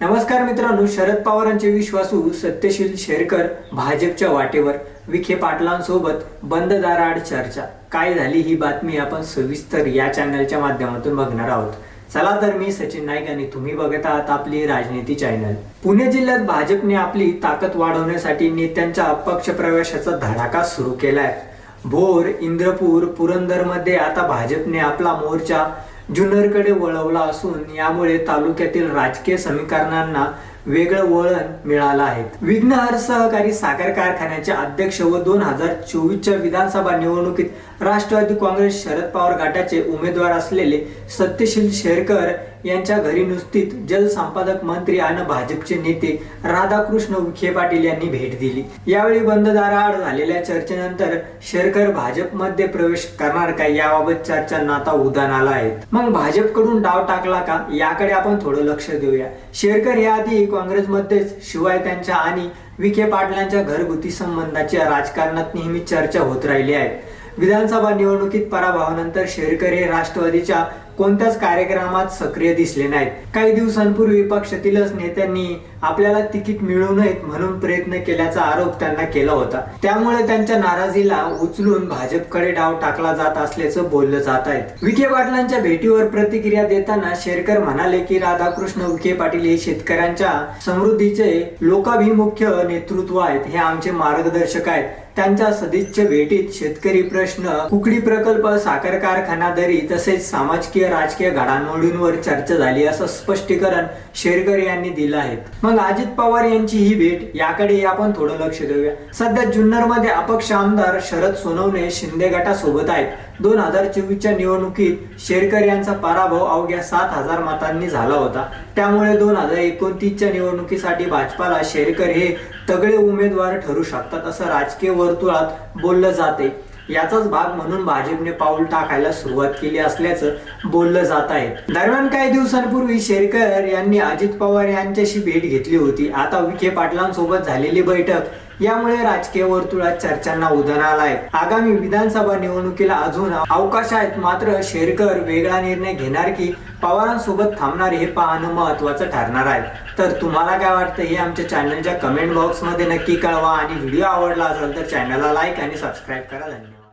नमस्कार मित्रांनो शरद पवारांचे विश्वासू सत्यशील शेरकर भाजपच्या वाटेवर विखे पाटलांसोबत बंद दाराआड चर्चा. काय झाली ही बातमी आपण सविस्तर या चॅनलच्या माध्यमातून बघणार आहोत. चला तर मी सचिन नाईक आणि तुम्ही बघत आहात आपली राजनीती चॅनल पुणे जिल्ह्यात भाजपने आपली ताकद वाढवण्यासाठी नेत्यांच्या अपक्ष प्रवेशाचा धडाका सुरू केलाय. भोर इंद्रपूर पुरंदरमध्ये आता भाजपने आपला मोर्चा जुन्नरकडे वळवला असून यामुळे तालुक्यातील राजकीय समीकरणांना वेगळं वळण मिळालं आहे. विघ्नहर सहकारी साखर कारखान्याचे अध्यक्ष व दोन हजार चोवीसच्या विधानसभा निवडणुकीत राष्ट्रवादी काँग्रेस शरद पवार गटाचे उमेदवार असलेले सत्यशील शेरकर यांच्या घरी नुसतीच जलसंपादक मंत्री आणि भाजपचे नेते राधाकृष्ण विखे पाटील यांनी भेट दिली. यावेळी बंद दाराआड झालेल्या चर्चेनंतर शेरकर भाजपमध्ये प्रवेश करणार का याबाबत चर्चा नाता उदान आला आहे. मग भाजपकडून डाव टाकला का? याकडे आपण थोडं लक्ष देऊया. शेरकर याआधी काँग्रेसमध्येच शिवाय त्यांच्या आणि विखे पाटलांच्या घरगुती संबंधाच्या राजकारणात नेहमी चर्चा होत राहिली आहे. विधानसभा निवडणुकीत पराभवानंतर शेरकर हे राष्ट्रवादीच्या कोणत्याच कार्यक्रमात सक्रिय दिसले नाहीत. काही दिवसांपूर्वी पक्षातीलच नेत्यांनी आपल्याला तिकीट मिळू नयेत म्हणून प्रयत्न केल्याचा आरोप त्यांना केला होता. त्यामुळे त्यांच्या नाराजीला उचलून भाजपकडे डाव टाकला जात असल्याचं बोललं जात आहे. विखे पाटलांच्या भेटीवर प्रतिक्रिया देताना शेरकर म्हणाले की राधाकृष्ण विखे पाटील हे शेतकऱ्यांच्या समृद्धीचे लोकाभिमुख्य नेतृत्व आहेत. हे आमचे मार्गदर्शक आहेत. त्यांच्या सदिच्छा भेटीत शेतकरी प्रश्न कुकडी प्रकल्प साखर कारखाना दरी तसेच सामाजिक राजकीय घडामोडींवर चर्चा झाली असं स्पष्टीकरण शेरकर यांनी दिलं आहे. मग अजित पवार यांची ही भेट याकडे आपण थोडं लक्ष देऊया. सध्या जुन्नरमध्ये अपक्ष आमदार शरद सोनवणे शिंदे गटासोबत आहेत. दोन हजार चोवीसच्या निवडणुकीत शेरकर यांचा पराभव अवघ्या सात हजार मतांनी झाला होता. त्यामुळे दोन हजार एकोणतीसच्या निवडणुकीसाठी भाजपाला शेरकर हे तगडे उमेदवार ठरू शकतात असं राजकीय वर्तुळात बोललं जाते. याचाच भाग म्हणून भाजपने पाऊल टाकायला सुरुवात केली असल्याचं बोललं जात आहे. दरम्यान काही दिवसांपूर्वी शेरकर यांनी अजित पवार यांच्याशी भेट घेतली होती. आता विखे पाटलांसोबत झालेली बैठक यामुळे राजकीय वर्तुळात चर्चांना उधाण आला आहे आगामी विधानसभा निवडणुकीला अजून अवकाश आहेत. मात्र शेरकर वेगळा निर्णय घेणार की पवारांसोबत थांबणार हे पाहणं महत्वाचं ठरणार आहे. तर तुम्हाला काय वाटतं? हे आमच्या चॅनलच्या कमेंट बॉक्समध्ये नक्की कळवा. आणि व्हिडिओ आवडला असेल तर चॅनलला लाईक आणि सबस्क्राईब करा. धन्यवाद.